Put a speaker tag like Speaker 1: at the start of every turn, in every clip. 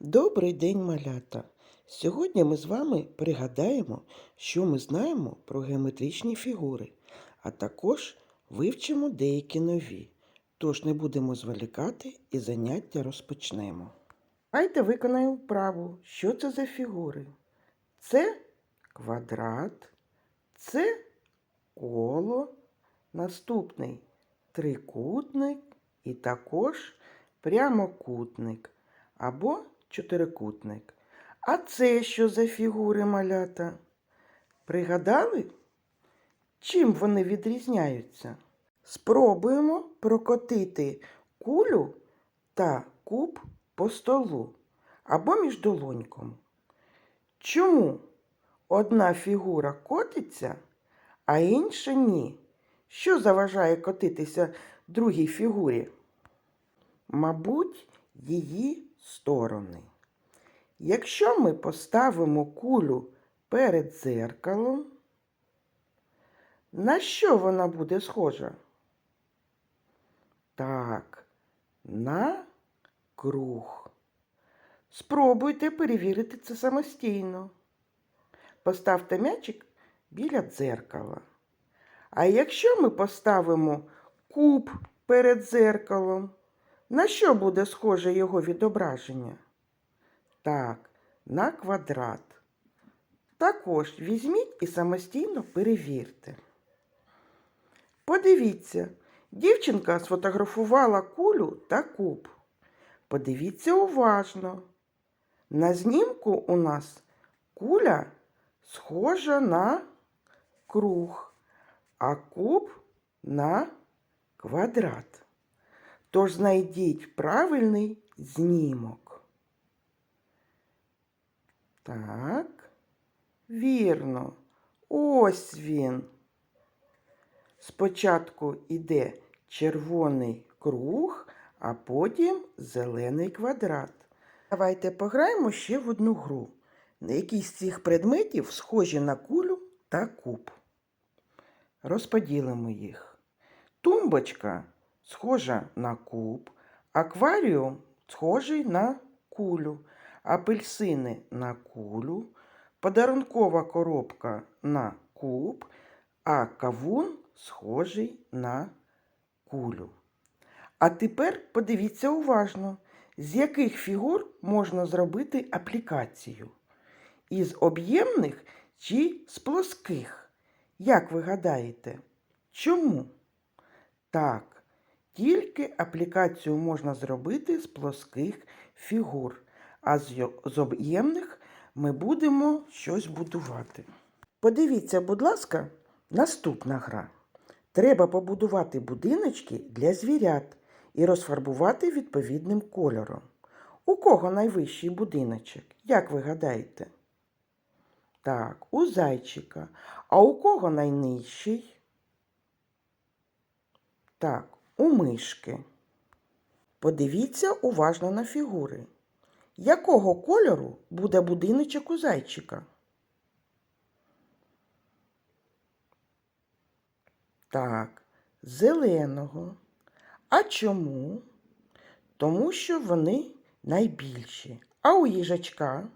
Speaker 1: Добрий день, малята! Сьогодні ми з вами пригадаємо, що ми знаємо про геометричні фігури, а також вивчимо деякі нові. Тож не будемо зволікати і заняття розпочнемо. Давайте виконаємо вправу. Що це за фігури? Це квадрат, це коло, наступний трикутник і також прямокутник або чотирикутник. А це що за фігури малята? Пригадали? Чим вони відрізняються? Спробуємо прокотити кулю та куб по столу або між долоньком. Чому одна фігура котиться, а інша ні? Що заважає котитися другій фігурі? Мабуть, її сторони. Якщо ми поставимо кулю перед дзеркалом, на що вона буде схожа? Так, на круг. Спробуйте перевірити це самостійно. Поставте м'ячик біля дзеркала. А якщо ми поставимо куб перед дзеркалом, на що буде схоже його відображення? Так, на квадрат. Також візьміть і самостійно перевірте. Подивіться, дівчинка сфотографувала кулю та куб. Подивіться уважно. На знімку у нас куля схожа на круг, а куб на квадрат. Тож знайдіть правильний знімок. Так, вірно, ось він. Спочатку йде червоний круг, а потім зелений квадрат. Давайте пограємо ще в одну гру. Які з цих предметів схожі на кулю та куб. Розподілимо їх. Тумбочка схожа на куб, акваріум схожий на кулю, апельсини на кулю, подарункова коробка на куб, а кавун схожий на кулю. А тепер подивіться уважно, з яких фігур можна зробити аплікацію. Із об'ємних чи з плоских? Як ви гадаєте? Чому? Так, тільки аплікацію можна зробити з плоских фігур, а з об'ємних ми будемо щось будувати. Подивіться, будь ласка, наступна гра. Треба побудувати будиночки для звірят і розфарбувати відповідним кольором. У кого найвищий будиночок? Як ви гадаєте? Так, у зайчика. А у кого найнижчий? Так, у мишки. Подивіться уважно на фігури. Якого кольору буде будиночок у зайчика? Так, зеленого. А чому? Тому що вони найбільші. А у їжачка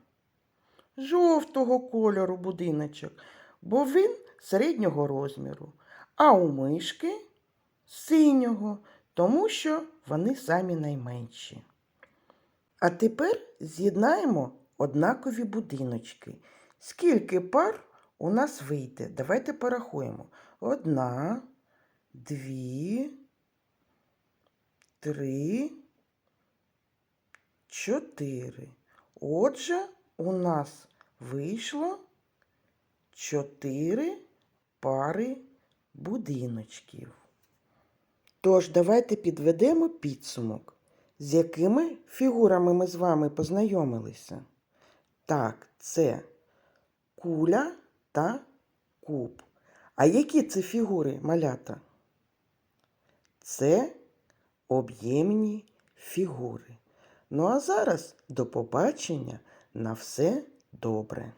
Speaker 1: жовтого кольору будиночок, бо він середнього розміру. А у мишки синього, тому що вони самі найменші. А тепер з'єднаємо однакові будиночки. Скільки пар у нас вийде? Давайте порахуємо. Одна, дві, три, чотири. Отже, у нас вийшло чотири пари будиночків. Тож давайте підведемо підсумок, з якими фігурами ми з вами познайомилися. Так, це куля та куб. А які це фігури малята? Це об'ємні фігури. Ну а зараз до побачення на все добре.